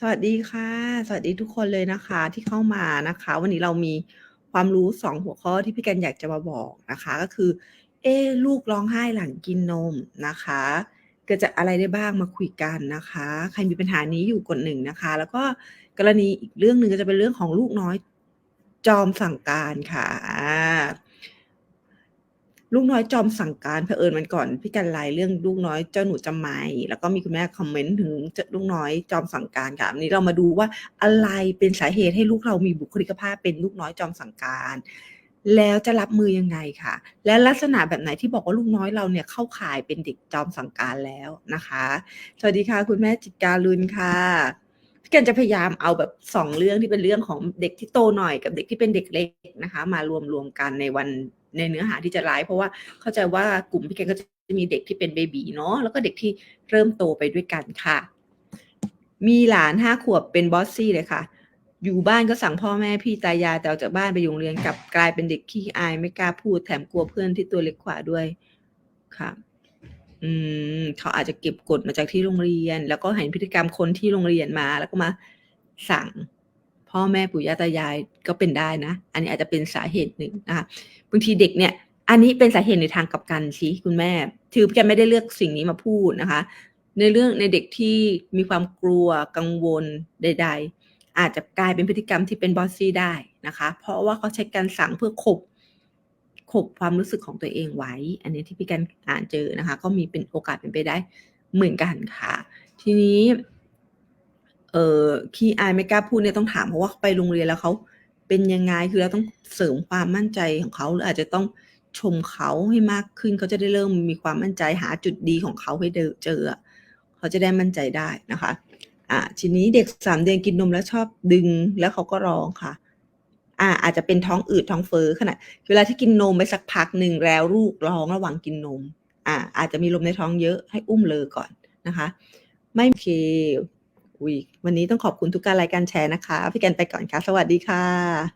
สวัสดีค่ะ สวัสดีทุกคนเลยนะคะที่เข้ามานะคะ วันนี้เรามีความรู้2หัวข้อที่พี่กันอยากจะมาบอกนะคะ ก็คือ เอ๊ลูกร้องไห้หลังกินนมนะคะ เกิดจากอะไรได้บ้างมาคุยกันนะคะ ใครมีปัญหานี้อยู่กด1นะคะ แล้วก็กรณีอีกเรื่องหนึ่งก็จะเป็นเรื่องของลูกน้อยจอมสั่งการค่ะ ลูกน้อยจอมสั่งการเผอิญวันก่อนพี่กันไลเรื่องลูกน้อยเจ้าหนูจำไมแล้วก็มีคุณแม่คอมเมนต์ถึงลูกน้อยจอมสั่งการค่ะวันนี้เรามาดูว่าอะไรเป็นสาเหตุให้ลูกเรามีบุคลิกภาพเป็นลูกน้อยจอมสั่งการ แล้วจะรับมือยังไงค่ะ และลักษณะแบบไหนที่บอกว่าลูกน้อยเราเนี่ยเข้าข่ายเป็นเด็กจอมสั่งการแล้วนะคะ สวัสดีค่ะ คุณแม่จิตการุณค่ะพี่กันจะพยายามเอาแบบ2เรื่องที่เป็นเรื่องของเด็กที่โตหน่อยกับเด็กที่เป็นเด็กเล็กนะคะ มารวมๆกันในวัน ในเนื้อหาที่จะไลฟ์เพราะว่าเข้าใจว่ากลุ่มพี่แกันก็จะมีเด็กที่เป็นเบบีเนาะแล้วก็เด็กที่เริ่มโตไปด้วยกันค่ะ มีหลาน5ขวบเป็นบอสซี่เลยค่ะ อยู่บ้านก็สั่งพ่อแม่พี่ตายายแต่ออกจากบ้านไปโรงเรียนกลับกลายเป็นเด็กขี้อายไม่กล้าพูดแถมกลัวเพื่อนที่ตัวเล็กกว่าด้วยค่ะอืมเขาอาจจะเก็บกฎมาจากที่โรงเรียน แล้วก็เห็นพฤติกรรมคนที่โรงเรียนมาแล้วก็มาสั่ง พ่อแม่ปู่ย่าตายายก็เป็นได้นะ อันนี้อาจจะเป็นสาเหตุหนึ่งนะคะบางทีเด็กเนี่ย อันนี้เป็นสาเหตุในทางกลับกันสิคุณแม่คือพี่กันไม่ได้เลือกสิ่งนี้มาพูดนะคะ ในเรื่องในเด็กที่มีความกลัวกังวลใด ๆ อาจจะกลายเป็นพฤติกรรมที่เป็นบอสซี่ได้นะคะ เพราะว่าเขาใช้การสั่งเพื่อขบขบความรู้สึกของตัวเองไว้ อันนี้ที่พี่กันอ่านเจอนะคะ ก็มีเป็นโอกาสเป็นไปได้เหมือนกันค่ะ ทีนี้ เอ่อขี้อายไม่กล้าพูดเนี่ยต้องถามเขาะว่าไปโรงเรียนแล้วเขาเป็นยังไงคือเราต้องเสริมความมั่นใจของเขาหรืออาจจะต้องชมเขาให้มากขึ้นเขาจะได้เริ่มมีความมั่นใจหาจุดดีของเขาให้เจอเขาจะได้มั่นใจได้นะคะอ่าทีนี้เด็ก3เดือนกินนมแล้วชอบดึงแล้วเขาก็ร้องค่ะอ่าอาจจะเป็นท้องอืดท้องเฟ้อขณะเวลาที่กินนมไปสักพักหนึ่งแล้วลูกร้องระหว่างกินนมอ่าอาจจะมีลมในท้องเยอะให้อุ้มเลอก่อนนะคะ ไม่โอเค week วันนี้ต้องขอบคุณทุกการไลก์การแชร์นะคะ พี่แกนไปก่อนค่ะ สวัสดีค่ะ